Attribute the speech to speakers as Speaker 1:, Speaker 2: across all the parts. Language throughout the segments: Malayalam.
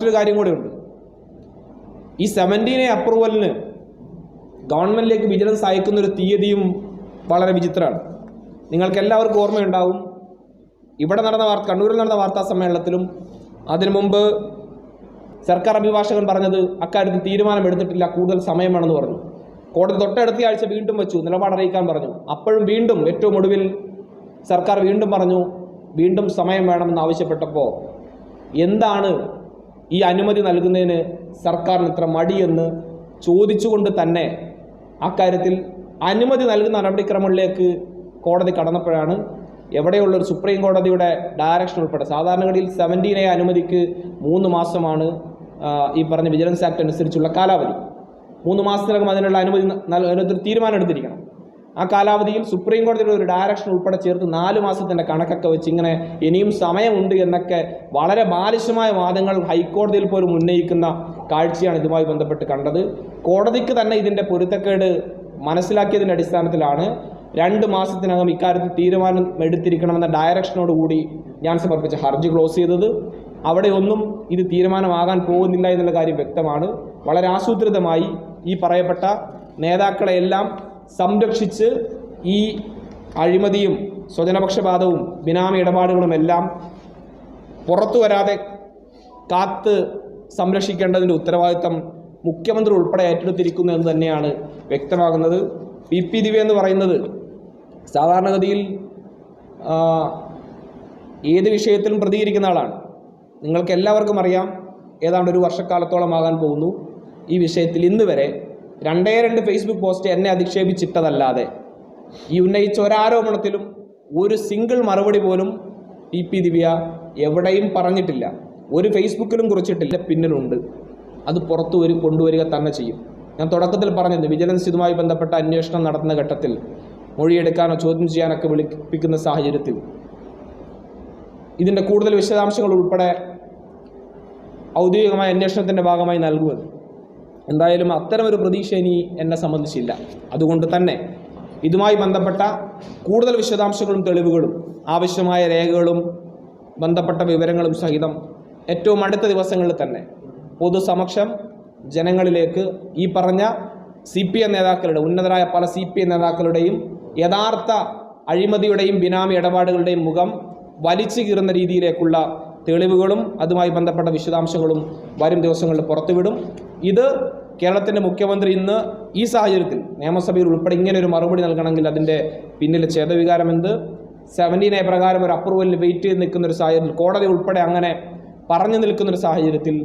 Speaker 1: മറ്റൊരു കാര്യം കൂടെ ഉണ്ട്. ഈ സെവന്റീൻ എ അപ്രൂവലിന് ഗവൺമെന്റിലേക്ക് വിജിലൻസ് അയക്കുന്ന ഒരു തീയതിയും വളരെ വിചിത്രമാണ്. നിങ്ങൾക്ക് എല്ലാവർക്കും ഓർമ്മയുണ്ടാവും. ഇവിടെ നടന്ന വാർത്ത കണ്ണൂരിൽ നടന്ന വാർത്താ സമ്മേളനത്തിലും അതിനു മുമ്പ് സർക്കാർ അഭിഭാഷകൻ പറഞ്ഞത് അക്കാര്യത്തിൽ തീരുമാനം എടുത്തിട്ടില്ല കൂടുതൽ സമയം വേണമെന്ന് പറഞ്ഞു. കോടതി തൊട്ടടുത്ത ആഴ്ച വീണ്ടും വെച്ചു നിലപാട് അറിയിക്കാൻ പറഞ്ഞു. അപ്പോഴും വീണ്ടും ഏറ്റവും ഒടുവിൽ സർക്കാർ വീണ്ടും പറഞ്ഞു വീണ്ടും സമയം വേണമെന്ന് ആവശ്യപ്പെട്ടപ്പോൾ എന്താണ് ഈ അനുമതി നൽകുന്നതിന് സർക്കാരിന് ഇത്ര മടിയെന്ന് ചോദിച്ചുകൊണ്ട് തന്നെ അക്കാര്യത്തിൽ അനുമതി നൽകുന്ന നടപടിക്രമങ്ങളിലേക്ക് കോടതി കടന്നപ്പോഴാണ് എവിടെയുള്ള ഒരു സുപ്രീം കോടതിയുടെ ഡയറക്ഷൻ ഉൾപ്പെടെ സാധാരണഗതിയിൽ സെവന്റീൻ എ അനുമതിക്ക് മൂന്ന് മാസമാണ് ഈ പറഞ്ഞ വിജിലൻസ് ആക്ട് അനുസരിച്ചുള്ള കാലാവധി. മൂന്ന് മാസത്തിനകം അതിനുള്ള അനുമതി തീരുമാനം എടുത്തിരിക്കണം. ആ കാലാവധിയിൽ സുപ്രീം കോടതിയുടെ ഒരു ഡയറക്ഷൻ ഉൾപ്പെടെ ചേർത്ത് നാല് മാസത്തിന്റെ കണക്കൊക്കെ വെച്ച് ഇങ്ങനെ ഇനിയും സമയമുണ്ട് എന്നൊക്കെ വളരെ ബാലിശമായ വാദങ്ങൾ ഹൈക്കോടതിയിൽ പോലും ഉന്നയിക്കുന്ന കാഴ്ചയാണ് ഇതുമായി ബന്ധപ്പെട്ട് കണ്ടത്. കോടതിക്ക് തന്നെ ഇതിന്റെ പൊരുത്തക്കേട് മനസ്സിലാക്കിയതിന്റെ അടിസ്ഥാനത്തിലാണ് രണ്ട് മാസത്തിനകം ഇക്കാര്യത്തിൽ തീരുമാനം എടുത്തിരിക്കണമെന്ന ഡയറക്ഷനോടുകൂടി ഞാൻ സമർപ്പിച്ച ഹർജി ക്ലോസ് ചെയ്തത്. അവിടെ ഒന്നും ഇത് തീരുമാനമാകാൻ പോകുന്നില്ല എന്നുള്ള കാര്യം വ്യക്തമാണ്. വളരെ ആസൂത്രിതമായി ഈ പറയപ്പെട്ട നേതാക്കളെയെല്ലാം സംരക്ഷിച്ച് ഈ അഴിമതിയും സ്വജനപക്ഷപാതവും ബിനാമി ഇടപാടുകളും എല്ലാം പുറത്തു വരാതെ കാത്ത് സംരക്ഷിക്കേണ്ടതിന്റെ ഉത്തരവാദിത്തം മുഖ്യമന്ത്രി ഉൾപ്പെടെ ഏറ്റെടുത്തിരിക്കുന്നു എന്ന് തന്നെയാണ് വ്യക്തമാകുന്നത്. P P. ദിവ്യ എന്ന് പറയുന്നത് സാധാരണഗതിയിൽ ഏത് വിഷയത്തിലും പ്രതികരിക്കുന്ന ആളാണ്. നിങ്ങൾക്ക് എല്ലാവർക്കും അറിയാം ഏതാണ്ട് ഒരു വർഷക്കാലത്തോളമാകാൻ പോകുന്നു. ഈ വിഷയത്തിൽ ഇന്ന് വരെ രണ്ടേ രണ്ട് ഫേസ്ബുക്ക് പോസ്റ്റ് എന്നെ അധിക്ഷേപിച്ചിട്ടതല്ലാതെ ഈ ഉന്നയിച്ച ഒരാരോപണത്തിലും ഒരു സിംഗിൾ മറുപടി പോലും പി പി ദിവ്യ എവിടെയും പറഞ്ഞിട്ടില്ല. ഒരു ഫേസ്ബുക്കിലും കുറിച്ചിട്ടില്ല പിന്നിലുണ്ട്. അത് പുറത്തു വരും കൊണ്ടുവരിക തന്നെ ചെയ്യും. ഞാൻ തുടക്കത്തിൽ പറഞ്ഞത് വിജിലൻസ് ഇതുമായി ബന്ധപ്പെട്ട അന്വേഷണം നടത്തുന്ന ഘട്ടത്തിൽ മൊഴിയെടുക്കാനോ ചോദ്യം ചെയ്യാനൊക്കെ വിളിപ്പിക്കുന്ന സാഹചര്യത്തിൽ. ഇതിന്റെ കൂടുതൽ വിശദാംശങ്ങൾ ഉൾപ്പെടെ ഔദ്യോഗികമായ അന്വേഷണത്തിന്റെ ഭാഗമായി നൽകുമെന്ന് എന്തായാലും അത്തരമൊരു പ്രതീക്ഷ ഇനി എന്നെ സംബന്ധിച്ചില്ല. അതുകൊണ്ട് തന്നെ ഇതുമായി ബന്ധപ്പെട്ട കൂടുതൽ വിശദാംശങ്ങളും തെളിവുകളും ആവശ്യമായ രേഖകളും ബന്ധപ്പെട്ട വിവരങ്ങളും സഹിതം ഏറ്റവും അടുത്ത ദിവസങ്ങളിൽ തന്നെ പൊതുസമക്ഷം ജനങ്ങളിലേക്ക് ഈ പറഞ്ഞ സി പി എം നേതാക്കളുടെ ഉന്നതരായ പല സി പി എം നേതാക്കളുടെയും യഥാർത്ഥ അഴിമതിയുടെയും ബിനാമി ഇടപാടുകളുടെയും മുഖം വലിച്ചു കീറുന്ന രീതിയിലേക്കുള്ള തെളിവുകളും അതുമായി ബന്ധപ്പെട്ട വിശദാംശങ്ങളും വരും ദിവസങ്ങളിൽ പുറത്തുവിടും. ഇത് കേരളത്തിന്റെ മുഖ്യമന്ത്രി ഇന്ന് ഈ സാഹചര്യത്തിൽ നിയമസഭയിൽ ഉൾപ്പെടെ ഇങ്ങനെ ഒരു മറുപടി നൽകണമെങ്കിൽ അതിന്റെ പിന്നിലെ ഛേദവികാരം എന്ത്? സെവന്റീൻ എ പ്രകാരം ഒരു അപ്രൂവലിന് വെയിറ്റ് ചെയ്ത് നിൽക്കുന്ന ഒരു സാഹചര്യത്തിൽ കോടതി ഉൾപ്പെടെ അങ്ങനെ പറഞ്ഞു നിൽക്കുന്ന ഒരു സാഹചര്യത്തിൽ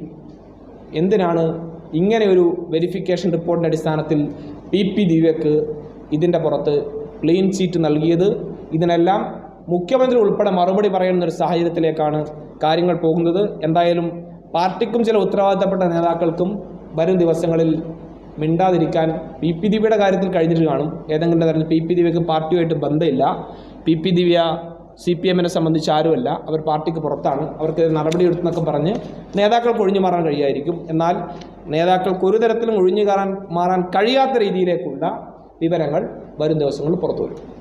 Speaker 1: എന്തിനാണ് ഇങ്ങനെ ഒരു വെരിഫിക്കേഷൻ റിപ്പോർട്ടിന്റെ അടിസ്ഥാനത്തിൽ പി പി ദിവ്യക്ക് ഇതിന്റെ പുറത്ത് ക്ലീൻ ചീറ്റ് നൽകിയത്? ഇതിനെല്ലാം മുഖ്യമന്ത്രി ഉൾപ്പെടെ മറുപടി പറയുന്ന ഒരു സാഹചര്യത്തിലേക്കാണ് കാര്യങ്ങൾ പോകുന്നത്. എന്തായാലും പാർട്ടിക്കും ചില ഉത്തരവാദിത്തപ്പെട്ട നേതാക്കൾക്കും വരും ദിവസങ്ങളിൽ മിണ്ടാതിരിക്കാൻ പി പി ദിവ്യയുടെ കാര്യത്തിൽ കഴിഞ്ഞിട്ട് കാണും. ഏതെങ്കിലും തരത്തിൽ പി പി ദിവ്യക്ക് പാർട്ടിയുമായിട്ട് ബന്ധമില്ല. P P Divya C P എമ്മിനെ സംബന്ധിച്ച് ആരുമല്ല. അവർ പാർട്ടിക്ക് പുറത്താണ്. അവർക്ക് നടപടിയെടുത്തെന്നൊക്കെ പറഞ്ഞ് നേതാക്കൾക്ക് ഒഴിഞ്ഞു മാറാൻ കഴിയായിരിക്കും. എന്നാൽ നേതാക്കൾക്ക് ഒരു തരത്തിലും ഒഴിഞ്ഞു മാറാൻ കഴിയാത്ത രീതിയിലേക്കുള്ള വിവരങ്ങൾ വരും ദിവസങ്ങളിൽ പുറത്തു വരും.